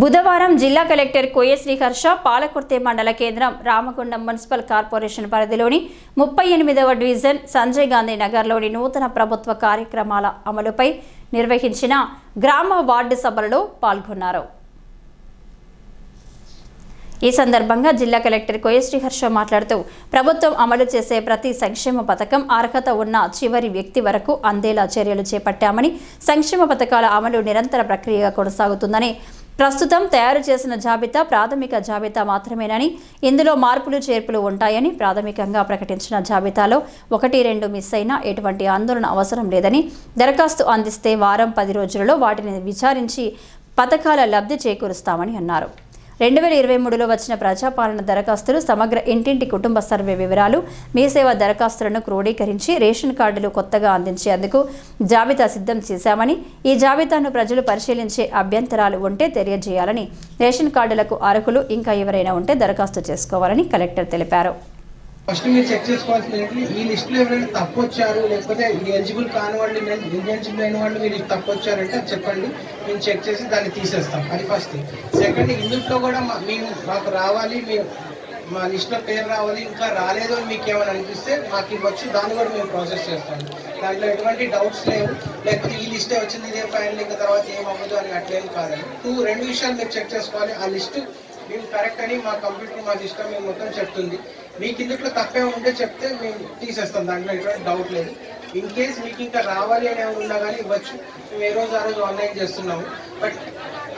బుధవారం జిల్లా కలెక్టర్ కోయ శ్రీహర్ష పాలకుర్తి మండల కేంద్రం రామగుండం మున్సిపల్ కార్పొరేషన్ పరిధిలోని ముప్పై ఎనిమిదవ డివిజన్ సంజయ్ గాంధీ నగర్లోని నూతన ప్రభుత్వ కార్యక్రమాల అమలుపై నిర్వహించిన గ్రామ వార్డు సభలలో పాల్గొన్నారు. ఈ సందర్భంగా జిల్లా కలెక్టర్ కోయ శ్రీహర్ష మాట్లాడుతూ ప్రభుత్వం అమలు చేసే ప్రతి సంక్షేమ పథకం అర్హత ఉన్న చివరి వ్యక్తి వరకు అందేలా చర్యలు చేపట్టామని సంక్షేమ పథకాల అమలు నిరంతర ప్రక్రియగా కొనసాగుతుందని ప్రస్తుతం తయారు చేసిన జాబితా ప్రాథమిక జాబితా మాత్రమేనని ఇందులో మార్పులు చేర్పులు ఉంటాయని ప్రాథమికంగా ప్రకటించిన జాబితాలో ఒకటి రెండు మిస్ అయినా ఎటువంటి ఆందోళన అవసరం లేదని దరఖాస్తు అందిస్తే వారం పది రోజులలో వాటిని విచారించి పథకాల లబ్ధి చేకూరుస్తామని అన్నారు. రెండు వేల ఇరవై మూడులో వచ్చిన ప్రజాపాలన దరఖాస్తులు సమగ్ర ఇంటింటి కుటుంబ సర్వే వివరాలు మీ సేవ దరఖాస్తులను క్రోడీకరించి రేషన్ కార్డులు కొత్తగా అందించేందుకు జాబితా సిద్ధం చేశామని ఈ జాబితాను ప్రజలు పరిశీలించే అభ్యంతరాలు ఉంటే తెలియజేయాలని రేషన్ కార్డులకు అర్హులు ఇంకా ఎవరైనా ఉంటే దరఖాస్తు చేసుకోవాలని కలెక్టర్ తెలిపారు. ఫస్ట్ మీరు చెక్ చేసుకోవాల్సింది ఏంటంటే ఈ లిస్ట్లో ఎవరైనా తప్పు వచ్చారు లేకపోతే ఎలిజిబుల్ కాని వాళ్ళు ఎలిజిబుల్ అయిన వాళ్ళు మీరు తప్పు వచ్చారంటే అది చెప్పండి. మేము చెక్ చేసి దాన్ని తీసేస్తాం. అది ఫస్ట్. సెకండ్ ఇందులో కూడా మేము మాకు రావాలి మేము మా లిస్ట్లో పేరు రావాలి ఇంకా రాలేదు అని మీకు ఏమైనా అనిపిస్తే మాకు ఇవ్వచ్చు. దాన్ని కూడా మేము ప్రాసెస్ చేస్తాం. దాంట్లో ఎటువంటి డౌట్స్ లేవు. లేకపోతే ఈ లిస్టే వచ్చింది ఇదే ఫైనల్ ఇంకా తర్వాత ఏం అవ్వదు అని అట్లేం కాదండి. టూ రెండు విషయాలు మీరు చెక్ చేసుకోవాలి. ఆ లిస్ట్ మేము కరెక్ట్ అని మా కంప్యూటర్ మా సిస్టమ్ మేము మొత్తం చెప్తుంది. మీకు ఇందులో తప్పే ఉంటే చెప్తే మేము తీసేస్తాం. దాంట్లో ఎటువంటి డౌట్ లేదు. ఇన్ కేస్ మీకు ఇంకా రావాలి అని ఉన్నా కానీ ఇవ్వచ్చు. మేము ఏ రోజు ఆ రోజు ఆన్లైన్ చేస్తున్నాము. బట్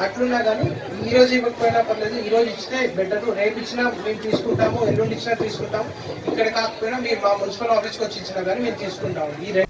అట్లున్నా కానీ ఈ రోజు ఇవ్వకపోయినా పర్లేదు. ఈ రోజు ఇచ్చితే బెటర్ రేపు ఇచ్చినా మేము తీసుకుంటాము. ఎల్లుండి ఇచ్చినా తీసుకుంటాము. ఇక్కడ కాకపోయినా మీరు మా మున్సిపల్ ఆఫీస్కి వచ్చి ఇచ్చినా కానీ మేము తీసుకుంటాము. ఈ రెండు